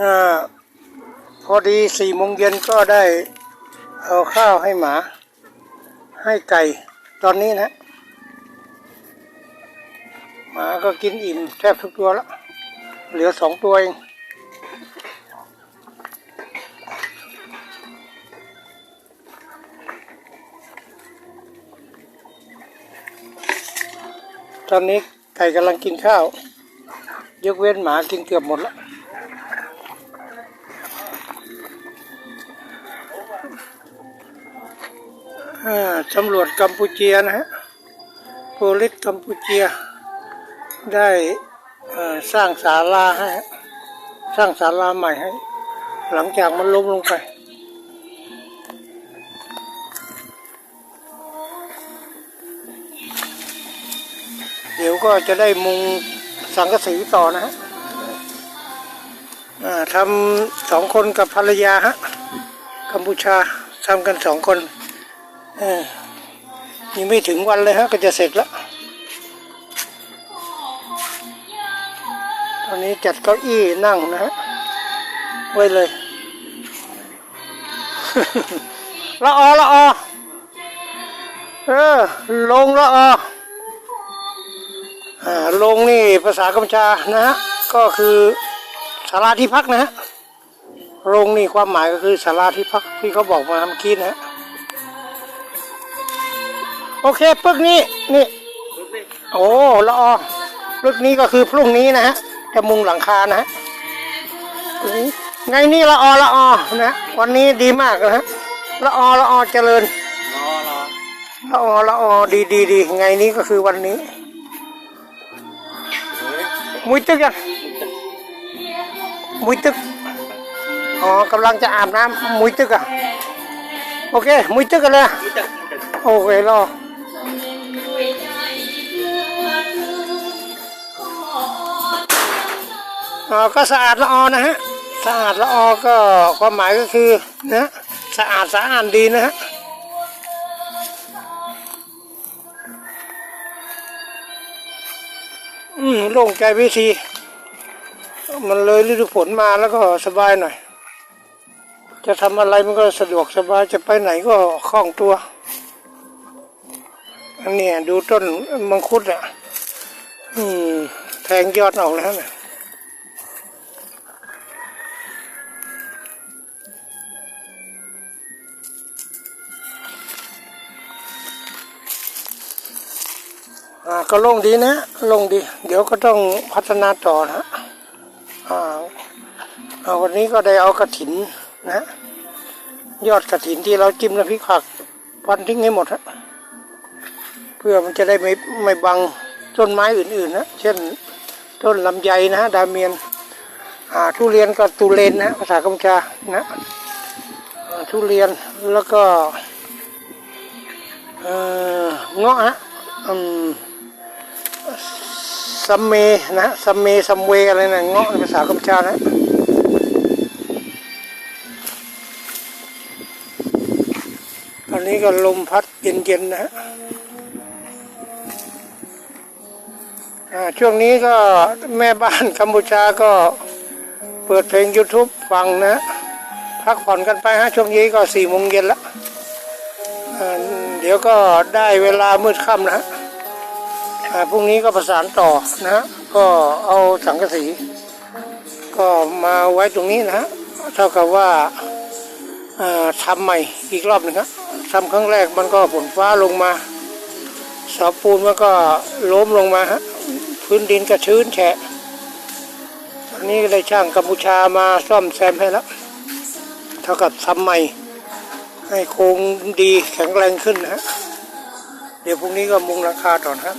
อพอดีสี่โมงเย็นก็ได้เอาข้าวให้หมา ให้ไก่ ตอนนี้นะหมาก็กินอิ่มแทบทุกตัวแล้ว เหลือสองตัวเองตอนนี้ไก่กำลังกินข้าว ยกเว้นหมากินเกือบหมดแล้ว ตำรวจกัมพูเชียนะฮะโพลิสกัมพูเชีย ได้สร้างศาลาให้สร้างศาลาใหม่ให้ หลังจากมันล้มลงไปเดี๋ยวก็จะได้มุงสังกะสีต่อนะฮะทำสองคนกับภรรยาฮะ กัมพูชาทำกันสองคนยังไม่ถึงวันเลยฮะก็จะเสร็จแล้วตอนนี้จัดเก้าอี้นั่งนะฮะไว้เลยละออละออเออลงละอออ่าลงนี่ภาษากัมพูชานะฮะก็คือสาราที่พักนะฮะ โรงนี่ความหมายก็คือศาลาที่พักที่เขาบอกมาเมื่อกี้นะฮะโอเคปึกนี้นี่โอ้ละออปึกนี้ก็คือพรุ่งนี้นะฮะจะมุงหลังคานะฮะไงนี่ละออละออนะวันนี้ดีมากนะฮะละออละออเจริญละออละออดีดีดีไงนี้ก็คือวันนี้มุยตึกยังมุยตึก อ๋อกำลังจะอาบน้ำมุยตึกอะโอเค มุยตึกกันเลยอะนี่จะโอเครออ๋อก็สะอาดละออนะฮะ สะอาดละออก็ความหมายก็คือนะสะอาดสะอาดดีนะฮะอืมโล่งใจไปทีมันเลยฤดูฝนมาแล้วก็สบายหน่อย จะทำอะไรมันก็สะดวกสบายจะไปไหนก็คล่องตัว อันนี้ดูต้นมังคุดอะอืมแทงยอดออกแล้วนะอ่าก็ลงดีนะลงดี เดี๋ยวก็ต้องพัฒนาต่อนะอ่าเอาวันนี้ก็ได้เอากระถินนะ ยอดกระถินที่เราจิ้มน้ำพริกผักพันทิ้งให้หมดฮะเพื่อมันจะได้ไม่ไม่บังต้นไม้อื่นๆนะเช่น ต้นลำไยนะฮะดาเมียนอ่าทุเรียนก็ตูเลนนะภาษากัมพูชานะทุเรียนแล้วก็เงาะฮะอืมซัมเมนะซัมเมซัมเวอะไรนะเงาะภาษากัมพูชานะ ตอนนี้ก็ลมพัดเย็นๆนะฮะช่วงนี้ก็แม่บ้านกัมพูชาก็เปิดเพลง YouTube ฟังนะพักผ่อนกันไปฮะช่วงนี้ก็สี่โมงเย็นแล้วเดี๋ยวก็ได้เวลามืดค่ำนะฮะพรุ่งนี้ก็ประสานต่อนะฮะก็เอาสังกะสี ก็มาไว้ตรงนี้นะฮะเท่ากับว่า ทำใหม่อีกรอบหนึ่งครับทำครั้งแรกมันก็ฝนฟ้าลงมาเสาปูนมันก็ล้มลงมาฮะพื้นดินก็ชื้นแฉะอันนี้เลยช่างกัมพูชามาซ่อมแซมให้แล้วเท่ากับทำใหม่ ให้โครงดีแข็งแรงขึ้นนะฮะเดี๋ยวพรุ่งนี้ก็มุงราคาต่อนะครับ